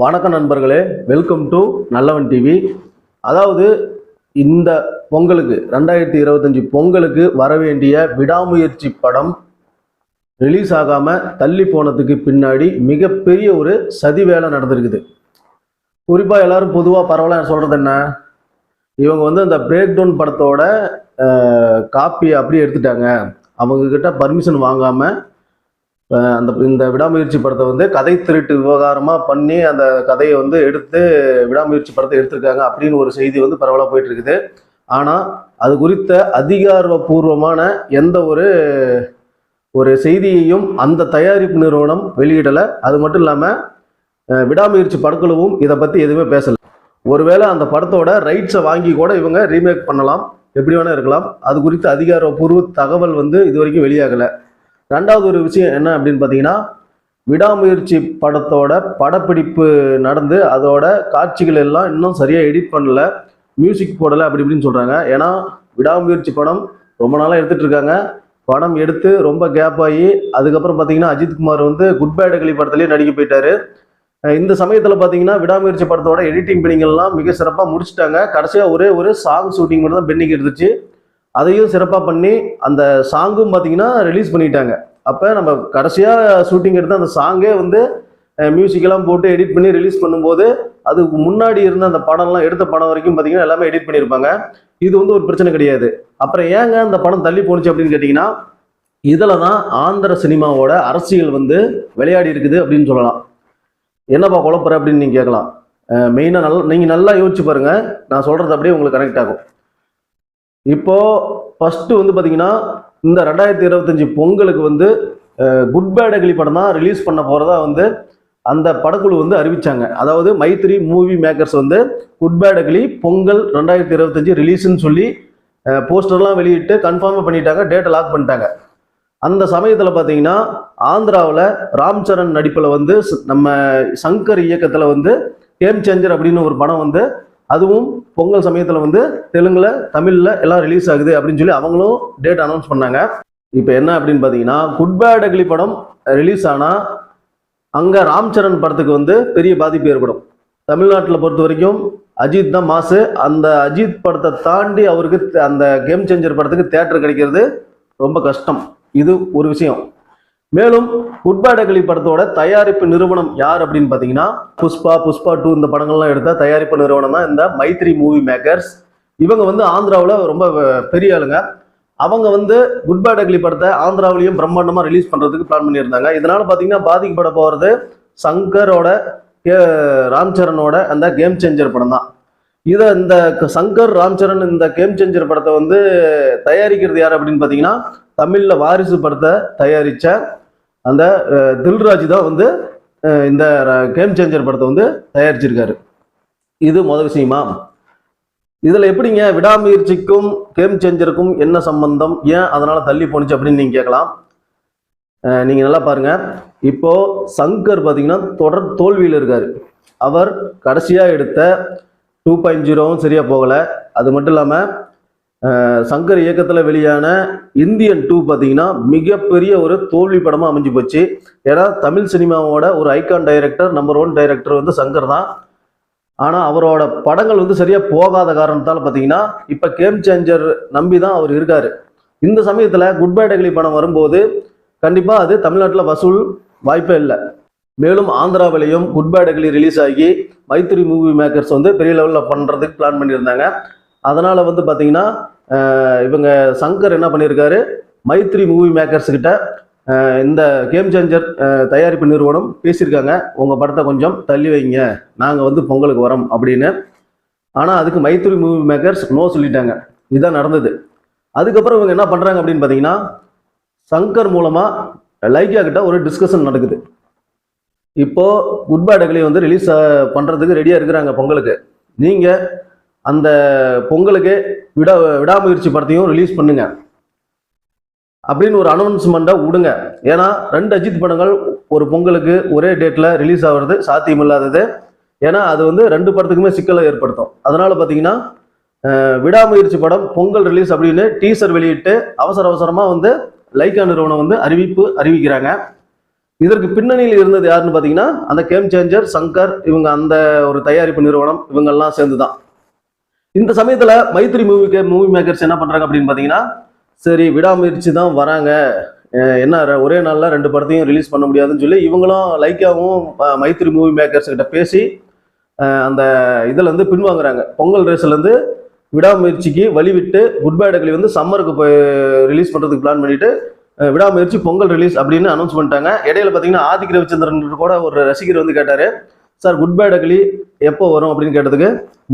வணக்கம் நண்பர்களே welcome to நல்லவன் டிவி அதாவது இந்த பொங்கலுக்கு ரெண்டாயிரத்தி இருபத்தஞ்சி பொங்கலுக்கு வர வேண்டிய விடாமுயற்சி படம் ரிலீஸ் ஆகாமல் தள்ளி போனதுக்கு பின்னாடி மிகப்பெரிய ஒரு சதி வேலை நடந்திருக்குது. குறிப்பாக எல்லாரும் பொதுவாக பரவாயில்ல சொல்கிறது என்ன? இவங்க வந்து அந்த பிரேக் டவுன் படத்தோட காப்பி அப்படியே எடுத்துட்டாங்க. அவங்கக்கிட்ட பர்மிஷன் வாங்காமல் அந்த இந்த விடாமுயற்சி படத்தை வந்து கதை திருட்டு விவகாரமா பண்ணி அந்த கதையை வந்து எடுத்து விடாமுயற்சி படத்தை எடுத்திருக்காங்க அப்படின்னு ஒரு செய்தி வந்து பரவலாக போயிட்டு இருக்குது ஆனால் அது குறித்த அதிகாரப்பூர்வமான எந்த ஒரு ஒரு செய்தியையும் அந்த தயாரிப்பு நிறுவனம் வெளியிடலை. அது மட்டும் இல்லாமல் விடாமுயற்சி படக்குழுவும் இதை பற்றி எதுவுமே பேசலை. ஒருவேளை அந்த படத்தோட ரைட்ஸை வாங்கி கூட இவங்க ரீமேக் பண்ணலாம். எப்படி வேணால் இருக்கலாம். அது குறித்த அதிகாரப்பூர்வ தகவல் வந்து இது வரைக்கும் வெளியாகலை. ரெண்டாவது ஒரு விஷயம் என்ன அப்படின்னு பார்த்தீங்கன்னா விடாமுயற்சி படத்தோட படப்பிடிப்பு நடந்து அதோட காட்சிகள் எல்லாம் இன்னும் சரியாக எடிட் பண்ணல மியூசிக் போடலை அப்படி இப்படின்னு சொல்கிறாங்க ஏன்னா விடாமுயற்சி படம் ரொம்ப நாளாக எடுத்துகிட்டு இருக்காங்க. படம் எடுத்து ரொம்ப கேப் ஆகி அதுக்கப்புறம் பார்த்தீங்கன்னா அஜித்குமார் வந்து குட் பேட் அகலி படத்துலேயே நடிக்க போயிட்டாரு. இந்த சமயத்தில் பார்த்தீங்கன்னா விடாமுயற்சி படத்தோட எடிட்டிங் பணிகள்லாம் மிக சிறப்பாக முடிச்சுட்டாங்க. கடைசியாக ஒரே ஒரு சாங் ஷூட்டிங் மட்டும் தான் பெண்டிங் இருந்துச்சு அதையும் சிறப்பாக பண்ணி அந்த சாங்கும் பார்த்தீங்கன்னா ரிலீஸ் பண்ணிட்டாங்க. அப்போ நம்ம கடைசியாக ஷூட்டிங் எடுத்து அந்த சாங்கே வந்து மியூசிக்கெல்லாம் போட்டு எடிட் பண்ணி ரிலீஸ் பண்ணும்போது அதுக்கு முன்னாடி இருந்த அந்த படம்லாம் எடுத்த படம் வரைக்கும் பார்த்தீங்கன்னா எல்லாமே எடிட் பண்ணியிருப்பாங்க இது வந்து ஒரு பிரச்சனை கிடையாது. அப்புறம் ஏங்க அந்த படம் தள்ளி போணுச்சு அப்படின்னு கேட்டிங்கன்னா இதில் தான் ஆந்திர சினிமாவோட அரசியல் வந்து விளையாடி இருக்குது அப்படின்னு சொல்லலாம். என்னப்பா குழப்பற அப்படின்னு நீங்கள் கேட்கலாம். மெயினாக நல்லா நீங்கள் நல்லா யோசிச்சு பாருங்கள் நான் சொல்கிறது அப்படியே உங்களுக்கு கனெக்ட் ஆகும். இப்போ ஃபர்ஸ்ட் வந்து பார்த்திங்கன்னா இந்த ரெண்டாயிரத்தி இருபத்தஞ்சி பொங்கலுக்கு வந்து குட் பேட் அகிலி படம் தான் ரிலீஸ் பண்ண போகிறதா வந்து அந்த படக்குழு வந்து அறிவிச்சாங்க. அதாவது மைத்ரி மூவி மேக்கர்ஸ் வந்து குட் பேட் அகிலி பொங்கல் ரெண்டாயிரத்தி இருபத்தஞ்சி ரிலீஸ்னு சொல்லி போஸ்டர்லாம் வெளியிட்டு கன்ஃபார்ம் பண்ணிட்டாங்க டேட்டை லாக் பண்ணிட்டாங்க. அந்த சமயத்தில் பார்த்தீங்கன்னா ஆந்திராவில் ராம் சரண் நடிப்பில் வந்து நம்ம சங்கர் இயக்கத்தில் வந்து கேம் சேஞ்சர் அப்படின்னு ஒரு படம் வந்து அதுவும் பொங்கல் சமயத்தில் வந்து தெலுங்குல தமிழில் எல்லாம் ரிலீஸ் ஆகுது அப்படின்னு சொல்லி அவங்களும் டேட் அனௌன்ஸ் பண்ணாங்க. இப்போ என்ன அப்படின்னு பார்த்தீங்கன்னா குட் பேட் அக்லி படம் ரிலீஸ் ஆனால் அங்கே ராம் சரண் படத்துக்கு வந்து பெரிய பாதிப்பு ஏற்படும். தமிழ்நாட்டில் பொறுத்த வரைக்கும் அஜித் தான் மாசு. அந்த அஜித் படத்தை தாண்டி அவருக்கு த- அந்த கேம் சேஞ்சர் படத்துக்கு தேட்டர் கிடைக்கிறது ரொம்ப கஷ்டம். இது ஒரு விஷயம். மேலும் குட்பேட் படத்தோட தயாரிப்பு நிறுவனம் யார் அப்படின்னு பார்த்தீங்கன்னா புஷ்பா புஷ்பா டூ இந்த படங்கள்லாம் எடுத்த தயாரிப்பு நிறுவனம் தான் இந்த மைத்ரி மூவி மேக்கர்ஸ் இவங்க வந்து ஆந்திராவில் ரொம்ப பெரிய ஆளுங்க. அவங்க வந்து குட்பேட் அக்லி படத்தை ஆந்திராவிலையும் பிரம்மாண்டமாக ரிலீஸ் பண்ணுறதுக்கு பிளான் பண்ணியிருந்தாங்க. இதனால் பார்த்தீங்கன்னா பாதிக்கப்பட போகிறது சங்கரோட கே ராம் சரணோட அந்த கேம் சேஞ்சர் படம் தான். இதை இந்த சங்கர் ராம்சரண் இந்த கேம் சேஞ்சர் படத்தை வந்து தயாரிக்கிறது யார் அப்படின்னு பார்த்தீங்கன்னா தமிழில் வாரிசு படத்தை தயாரித்த அந்த தில்ராஜ் தான் வந்து இந்த கேம் சேஞ்சர் படத்தை வந்து தயாரிச்சிருக்காரு. இது முதல் விஷயமா? இதில் எப்படிங்க விடாமுயற்சிக்கும் கேம் சேஞ்சருக்கும் என்ன சம்பந்தம்? ஏன் அதனால் தள்ளி போணுச்சு அப்படின்னு நீங்கள் கேட்கலாம். நீங்கள் நல்லா பாருங்க. இப்போது சங்கர் பார்த்தீங்கன்னா தொடர் தோல்வியில் இருக்கார். அவர் கடைசியாக எடுத்த டூ பாயிண்ட் ஜீரோவும் சரியாக போகலை. அது மட்டும் இல்லாமல் சங்கர் இயக்கத்தில் வெளியான இந்தியன் டூ பார்த்தீங்கன்னா மிகப்பெரிய ஒரு தோல்வி படமாக அமைஞ்சு போச்சு. ஏன்னா தமிழ் சினிமாவோட ஒரு icon director number one director வந்து சங்கர் தான். ஆனால் அவரோட படங்கள் வந்து சரியாக போகாத காரணத்தால் பார்த்தீங்கன்னா இப்போ கேம் சேஞ்சர் நம்பி தான் அவர் இருக்கார். இந்த சமயத்தில் குட் பை டெக்லி படம் வரும்போது கண்டிப்பாக அது தமிழ்நாட்டில் வசூல் வாய்ப்பே இல்லை. மேலும் ஆந்திராவிலையும் குட் பை ரிலீஸ் ஆகி மைத்திரி மூவி மேக்கர்ஸ் வந்து பெரிய லெவலில் பண்ணுறதுக்கு பிளான் பண்ணியிருந்தாங்க. அதனால் வந்து பார்த்தீங்கன்னா இவங்க சங்கர் என்ன பண்ணியிருக்காரு? மைத்ரி மூவி மேக்கர்ஸ் கிட்ட இந்த கேம் சேஞ்சர் தயாரிப்பு நிறுவனம் பேசியிருக்காங்க. உங்கள் படத்தை கொஞ்சம் தள்ளி வைங்க. நாங்கள் வந்து பொங்கலுக்கு வரோம் அப்படின்னு. ஆனால் அதுக்கு மைத்ரி மூவி மேக்கர்ஸ் நோ சொல்லிட்டாங்க. இதுதான் நடந்தது. அதுக்கப்புறம் இவங்க என்ன பண்ணுறாங்க அப்படின்னு பார்த்தீங்கன்னா சங்கர் மூலமாக லைக்கா கிட்ட ஒரு டிஸ்கஷன் நடக்குது. இப்போ குட் பை டக்லி வந்து ரிலீஸ் பண்ணுறதுக்கு ரெடியாக இருக்கிறாங்க பொங்கலுக்கு. நீங்கள் அந்த பொங்கலுக்கு விடா விடாமுயற்சி படத்தையும் ரிலீஸ் பண்ணுங்க. அப்படின்னு ஒரு அனௌன்ஸ்மெண்ட்டை விடுங்க. ஏன்னா ரெண்டு அஜித் படங்கள் ஒரு பொங்கலுக்கு ஒரே டேட்டில் ரிலீஸ் ஆகிறது சாத்தியமில்லாதது. ஏன்னா அது வந்து ரெண்டு படத்துக்குமே சிக்கலை ஏற்படுத்தும். அதனால பார்த்தீங்கன்னா விடாமுயற்சி படம் பொங்கல் ரிலீஸ் அப்படின்னு டீசர் வெளியிட்டு அவசர அவசரமாக வந்து லைக்கா நிறுவனம் வந்து அறிவிப்பு அறிவிக்கிறாங்க. இதற்கு பின்னணியில் இருந்தது யாருன்னு பார்த்தீங்கன்னா அந்த கேம் சேஞ்சர் சங்கர் இவங்க அந்த ஒரு தயாரிப்பு நிறுவனம் இவங்கெல்லாம் சேர்ந்து தான் இந்த சமயத்தில் மைத்ரி மூவி மூவி மேக்கர்ஸ் என்ன பண்ணுறாங்க அப்படின்னு பார்த்தீங்கன்னா சரி விடாமுயற்சி தான் வராங்க. என்ன ஒரே நாளில் ரெண்டு படத்தையும் ரிலீஸ் பண்ண முடியாதுன்னு சொல்லி இவங்களும் லைக்காவும் மைத்ரி மூவி மேக்கர்ஸ் கிட்ட பேசி அந்த இதுலேருந்து பின்வாங்குறாங்க. பொங்கல் ரேஸ்லேருந்து விடாமுயற்சிக்கு வழிவிட்டு குட் பை டக்லி வந்து சம்மருக்கு போய் ரிலீஸ் பண்ணுறதுக்கு பிளான் பண்ணிவிட்டு விடாமுயற்சி பொங்கல் ரிலீஸ் அப்படின்னு அனௌன்ஸ் பண்ணிட்டாங்க. இடையில பார்த்தீங்கன்னா ஆதிக் ரவிச்சந்திரன் கூட ஒரு ரசிகர் வந்து கேட்டார். சார் குட் பை டக்லி எப்போ வரும்? அப்படின்னு கேட்டதுக்கு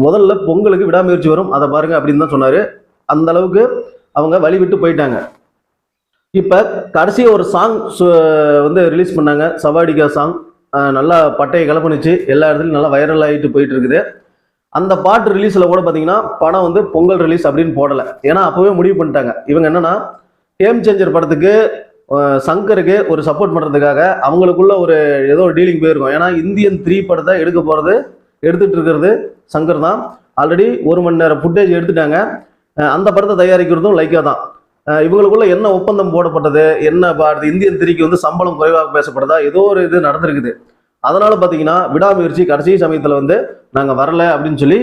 முதல்ல பொங்கலுக்கு விடாமுயற்சி வரும். அதை பாருங்க அப்படின்னு தான் சொன்னார். அந்த அளவுக்கு அவங்க வழி விட்டு போயிட்டாங்க. இப்போ கடைசியாக ஒரு சாங் வந்து ரிலீஸ் பண்ணாங்க. சவாடிகா சாங் நல்லா பட்டையை கிளப்புனுச்சு எல்லா இடத்துலையும் நல்லா வைரல் ஆகிட்டு போயிட்டு இருக்குது. அந்த பாட்டு ரிலீஸில் கூட பார்த்தீங்கன்னா படம் வந்து பொங்கல் ரிலீஸ் அப்படின்னு போடலை. ஏன்னா அப்போவே முடிவு பண்ணிட்டாங்க. இவங்க என்னன்னா கேம் சேஞ்சர் படத்துக்கு சங்கருக்கு ஒரு சப்போர்ட் பண்ணுறதுக்காக அவங்களுக்குள்ள ஒரு ஏதோ ஒரு டீலிங் போயிருக்கும். ஏன்னா இந்தியன் த்ரீ படத்தை எடுக்க போகிறது எடுத்துகிட்டு இருக்கிறது சங்கர் தான். ஆல்ரெடி ஒரு மணி நேரம் ஃபுட்டேஜ் எடுத்துட்டாங்க. அந்த படத்தை தயாரிக்கிறதும் லைக்கா தான். இவங்களுக்குள்ள என்ன ஒப்பந்தம் போடப்பட்டது என்ன பாடுது அடுத்து இந்தியன் த்ரீக்கு வந்து சம்பளம் குறைவாக பேசப்படுதா ஏதோ ஒரு இது நடந்திருக்குது. அதனால பார்த்தீங்கன்னா விடாமுயற்சி கடைசி சமயத்தில் வந்து நாங்கள் வரல அப்படின்னு சொல்லி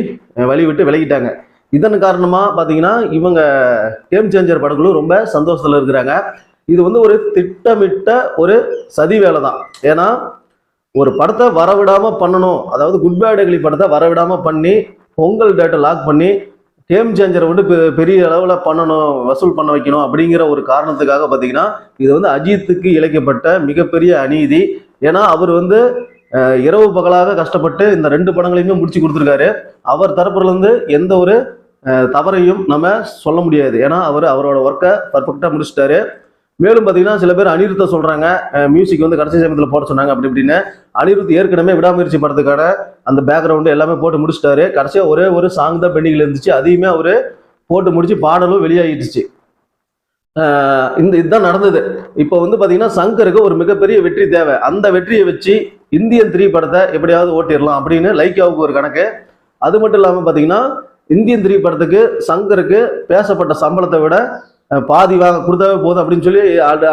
வழி விட்டு விலகிட்டாங்க. இதன் காரணமாக பார்த்தீங்கன்னா இவங்க கேம் சேஞ்சர் படங்களும் ரொம்ப சந்தோஷத்தில் இருக்கிறாங்க. இது வந்து ஒரு திட்டமிட்ட ஒரு சதி வேலை தான் ஏன்னா ஒரு படத்தை வரவிடாமல் பண்ணணும் அதாவது குட் பேட் அகலி படத்தை வரவிடாமல் பண்ணி பொங்கல் டேட்டை லாக் பண்ணி கேம் சேஞ்சரை வந்து பெ- பெரிய அளவில் பண்ணணும் வசூல் பண்ண வைக்கணும் அப்படிங்கிற ஒரு காரணத்துக்காக பார்த்தீங்கன்னா இது வந்து அஜித்துக்கு இழைக்கப்பட்ட மிகப்பெரிய அநீதி. ஏன்னா அவர் வந்து இரவு பகலாக கஷ்டப்பட்டு இந்த ரெண்டு படங்களையுமே முடிச்சு கொடுத்துருக்காரு. அவர் தரப்புலேருந்து எந்த ஒரு தவறையும் நம்ம சொல்ல முடியாது. ஏன்னா அவர் அவரோட ஒர்க்கை பர்ஃபெக்டாக முடிச்சிட்டாரு. மேலும் பார்த்தீங்கன்னா சில பேர் அனிருத்த சொல்கிறாங்க மியூசிக் வந்து கடைசி சமயத்தில் போட சொன்னாங்க அப்படி இப்படின்னு. அனிருத் ஏற்கனவே விடாமுயற்சி படத்துக்கான அந்த பேக்ரவுண்டு எல்லாமே போட்டு முடிச்சிட்டாரு. கடைசியாக ஒரே ஒரு சாங் தான் பெண்டிங்கில் இருந்துச்சு. அதையுமே அவர் போட்டு முடிச்சு பாடலும் வெளியாகிடுச்சு. இந்த இதுதான் நடந்தது. இப்போ வந்து பார்த்தீங்கன்னா சங்கருக்கு ஒரு மிகப்பெரிய வெற்றி தேவை. அந்த வெற்றியை வச்சு இந்தியன் த்ரீ படத்தை எப்படியாவது ஓட்டிடலாம் அப்படின்னு லைக்காவுக்கு ஒரு கணக்கு. அது மட்டும் இல்லாமல் பார்த்தீங்கன்னா இந்தியன் த்ரீ படத்துக்கு சங்கருக்கு பேசப்பட்ட சம்பளத்தை விட பாதி வாங்க கொடுத்தாவே போதும் அப்படின்னு சொல்லி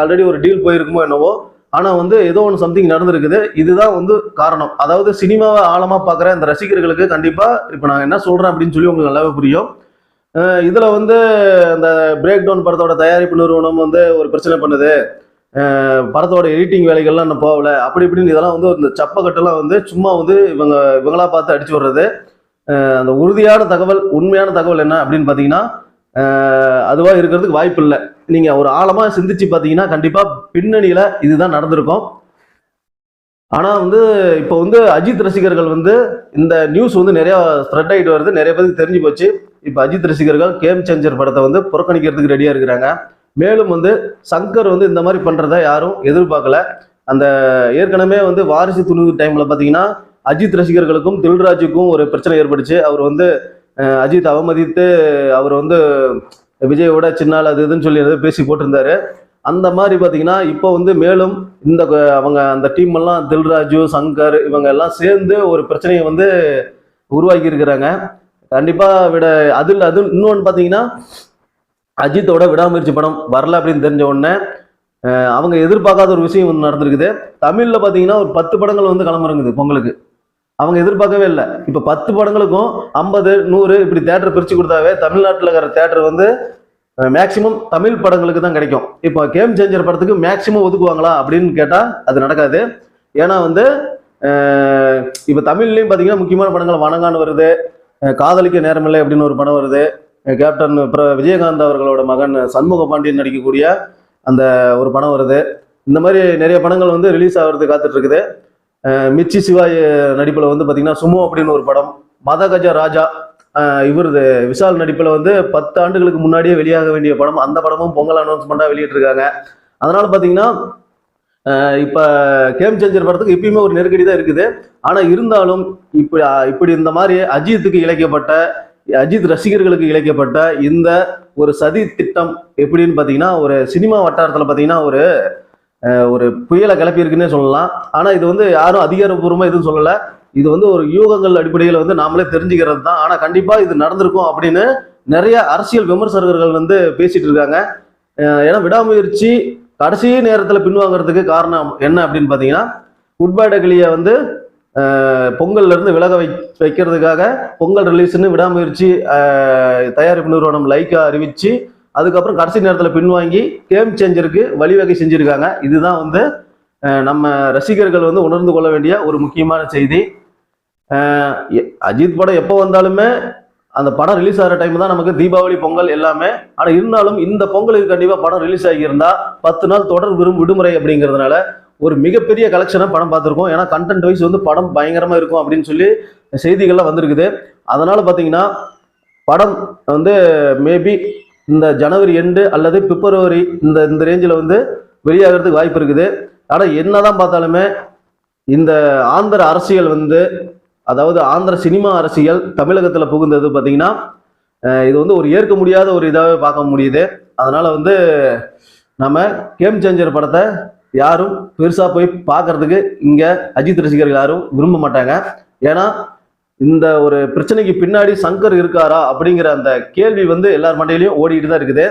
ஆல்ரெடி ஒரு டீல் போயிருக்குமோ என்னவோ. ஆனால் வந்து ஏதோ ஒன்று சம்திங் நடந்திருக்குது. இதுதான் வந்து காரணம். அதாவது சினிமாவை ஆழமாக பார்க்குற இந்த ரசிகர்களுக்கு கண்டிப்பாக இப்போ நான் என்ன சொல்கிறேன் அப்படின்னு சொல்லி உங்களுக்கு நல்லாவே புரியும். இதில் வந்து அந்த பிரேக் டவுன் படத்தோட தயாரிப்பு நிறுவனம் வந்து ஒரு பிரச்சனை பண்ணுது. படத்தோட எடிட்டிங் வேலைகள்லாம் இன்னும் போகல. அப்படி இப்படின்னு இதெல்லாம் வந்து இந்த சப்பக்கட்டெல்லாம் வந்து சும்மா வந்து இவங்க இவங்களா பார்த்து அடிச்சு விடுறது. அந்த உறுதியான தகவல் உண்மையான தகவல் என்ன அப்படின்னு பார்த்தீங்கன்னா அதுவாக இருக்கிறதுக்கு வாய்ப்பு இல்லை. நீங்கள் ஒரு ஆழமாக சிந்திச்சு பார்த்தீங்கன்னா கண்டிப்பாக பின்னணியில் இதுதான் நடந்திருக்கும். ஆனால் வந்து இப்போ வந்து அஜித் ரசிகர்கள் வந்து இந்த நியூஸ் வந்து நிறையா ஸ்ப்ரெட் ஆகிட்டு வருது. நிறைய பேருக்கு தெரிஞ்சு போச்சு. இப்போ அஜித் ரசிகர்கள் கேம் சேஞ்சர் படத்தை வந்து புறக்கணிக்கிறதுக்கு ரெடியாக இருக்கிறாங்க. மேலும் வந்து சங்கர் வந்து இந்த மாதிரி பண்ணுறத யாரும் எதிர்பார்க்கல. அந்த ஏற்கனவே வந்து வாரிசு துணிவு டைமில் பார்த்தீங்கன்னா அஜித் ரசிகர்களுக்கும் தில்ராஜுக்கும் ஒரு பிரச்சனை ஏற்பட்டுச்சு. அவர் வந்து அஜித் அவமதித்து அவர் வந்து விஜயோட சின்னால் அது இதுன்னு சொல்லி பேசி போட்டிருந்தாரு. அந்த மாதிரி பார்த்தீங்கன்னா இப்போ வந்து மேலும் இந்த அவங்க அந்த டீம் எல்லாம் தில்ராஜு சங்கர் இவங்க எல்லாம் சேர்ந்து ஒரு பிரச்சனையை வந்து உருவாக்கி இருக்கிறாங்க கண்டிப்பாக விட அதில் அது இன்னொன்று பார்த்தீங்கன்னா அஜித்தோட விடாமுயற்சி படம் வரல அப்படின்னு தெரிஞ்ச உடனே அவங்க எதிர்பார்க்காத ஒரு விஷயம் வந்து நடந்திருக்குது. தமிழில் பார்த்தீங்கன்னா ஒரு பத்து படங்கள் வந்து கிளம்புறங்குது பொங்கலுக்கு. அவங்க எதிர்பார்க்கவே இல்லை. இப்போ பத்து படங்களுக்கும் ஐம்பது நூறு இப்படி தேட்டர் பிரித்து கொடுத்தாவே தமிழ்நாட்டில் இருக்கிற தேட்டர் வந்து மேக்சிமம் தமிழ் படங்களுக்கு தான் கிடைக்கும். இப்போ கேம் சேஞ்சர் படத்துக்கு மேக்சிமம் ஒதுக்குவாங்களா அப்படின்னு கேட்டால் அது நடக்காது. ஏன்னா வந்து இப்போ தமிழ்லையும் பார்த்தீங்கன்னா முக்கியமான படங்கள் வணங்கான்னு வருது. காதலிக்க நேரமில்லை அப்படின்னு ஒரு படம் வருது. கேப்டன் அப்புறம் விஜயகாந்த் அவர்களோட மகன் சண்முக பாண்டியன் நடிக்கக்கூடிய அந்த ஒரு படம் வருது. இந்த மாதிரி நிறைய படங்கள் வந்து ரிலீஸ் ஆகிறது காத்துட்ருக்குது மிர்ச்சி சிவாய் நடிப்பில் வந்து பார்த்தீங்கன்னா சுமோ அப்படின்னு ஒரு படம் மதகஜ ராஜா இவரது விஷால் நடிப்பில் வந்து பத்து ஆண்டுகளுக்கு முன்னாடியே வெளியாக வேண்டிய படம். அந்த படமும் பொங்கல் அனௌன்ஸ்மெண்ட்டாக வெளியிட்டிருக்காங்க. அதனால் பார்த்தீங்கன்னா இப்போ கேம் சேஞ்சர் படத்துக்கு இப்பயுமே ஒரு நெருக்கடி தான் இருக்குது. ஆனால் இருந்தாலும் இப்படி இப்படி இந்த மாதிரி அஜித்துக்கு இழைக்கப்பட்ட அஜித் ரசிகர்களுக்கு இழைக்கப்பட்ட இந்த ஒரு சதி திட்டம் எப்படின்னு பார்த்தீங்கன்னா ஒரு சினிமா வட்டாரத்தில் பார்த்தீங்கன்னா ஒரு ஒரு புயலை கிளப்பியிருக்குன்னே சொல்லலாம். ஆனால் இது வந்து யாரும் அதிகாரப்பூர்வமாக எதுவும் சொல்லலை. இது வந்து ஒரு யூகங்கள் அடிப்படையில் வந்து நாமளே தெரிஞ்சுக்கிறது தான். ஆனால் கண்டிப்பாக இது நடந்திருக்கும் அப்படின்னு நிறைய அரசியல் விமர்சகர்கள் வந்து பேசிகிட்டு இருக்காங்க. ஏன்னா விடாமுயற்சி கடைசி நேரத்தில் பின்வாங்கிறதுக்கு காரணம் என்ன அப்படின்னு பார்த்தீங்கன்னா குட் டக்லியை வந்து பொங்கல்லேருந்து பொங்கல்ல இருந்து விலக வை வைக்கிறதுக்காக பொங்கல் ரிலீஸ்னு விடாமுயற்சி தயாரிப்பு நிறுவனம் லைக்கா அறிவித்து அதுக்கப்புறம் கடைசி நேரத்தில் பின்வாங்கி கேம் சேஞ்சருக்கு வழிவகை செஞ்சுருக்காங்க. இதுதான் வந்து நம்ம ரசிகர்கள் வந்து உணர்ந்து கொள்ள வேண்டிய ஒரு முக்கியமான செய்தி. அஜித் படம் எப்போ வந்தாலுமே அந்த படம் ரிலீஸ் ஆகிற டைம் தான் நமக்கு தீபாவளி பொங்கல் எல்லாமே. ஆனால் இருந்தாலும் இந்த பொங்கலுக்கு கண்டிப்பாக படம் ரிலீஸ் ஆகியிருந்தா பத்து நாள் தொடர் விரும் விடுமுறை அப்படிங்கிறதுனால ஒரு மிகப்பெரிய கலெக்ஷனை படம் பார்த்துருக்கோம். ஏன்னா கண்டென்ட் வைஸ் வந்து படம் பயங்கரமாக இருக்கும் அப்படின்னு சொல்லி செய்திகள்லாம் வந்திருக்குது. அதனால் பார்த்தீங்கன்னா படம் வந்து மேபி இந்த ஜனவரி எண்டு அல்லது பிப்ரவரி இந்த இந்த ரேஞ்சில் வந்து வெளியாகிறதுக்கு வாய்ப்பு இருக்குது. ஆனால் என்னதான் பார்த்தாலுமே இந்த ஆந்திர அரசியல் வந்து அதாவது ஆந்திர சினிமா அரசியல் தமிழகத்தில் புகுந்தது பார்த்தீங்கன்னா இது வந்து ஒரு ஏற்க முடியாத ஒரு இதாகவே பார்க்க முடியுது. அதனால் வந்து நம்ம கேம் சேஞ்சர் படத்தை யாரும் பெருசாக போய் பார்க்கறதுக்கு இங்கே அஜித் ரசிகர்கள் யாரும் விரும்ப மாட்டாங்க. ஏன்னா இந்த ஒரு பிரச்சனைக்கு பின்னாடி சங்கர் இருக்காரா அப்படிங்கிற அந்த கேள்வி வந்து எல்லார் மண்டையிலையும் ஓடிட்டு தான் இருக்குது.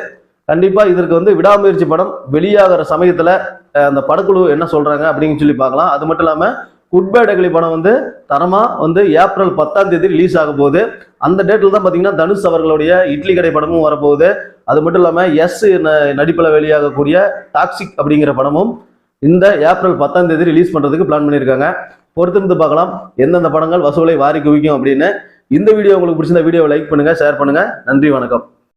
கண்டிப்பா இதற்கு வந்து விடாமுயற்சி படம் வெளியாகிற சமயத்துல அந்த படக்குழு என்ன சொல்றாங்க அப்படின்னு சொல்லி பார்க்கலாம். அது மட்டும் இல்லாம குட் படம் வந்து தரமா வந்து ஏப்ரல் பத்தாம் தேதி ரிலீஸ் ஆக போகுது. அந்த டேட்டில் தான் பார்த்தீங்கன்னா தனுஷ் அவர்களுடைய இட்லி கடை படமும் வரப்போகுது. அது மட்டும் இல்லாமல் எஸ் நடிப்பில் வெளியாகக்கூடிய டாக்ஸிக் அப்படிங்கிற படமும் இந்த ஏப்ரல் பத்தாம் தேதி ரிலீஸ் பண்ணுறதுக்கு பிளான் பண்ணியிருக்காங்க. பொறுத்திருந்து பார்க்கலாம். எந்தெந்த படங்கள் வசூலை வாரி குவிக்கும் அப்படின்னு இந்த வீடியோ உங்களுக்கு பிடிச்சிருந்த வீடியோவை லைக் பண்ணுங்கள் ஷேர் பண்ணுங்கள் நன்றி வணக்கம்.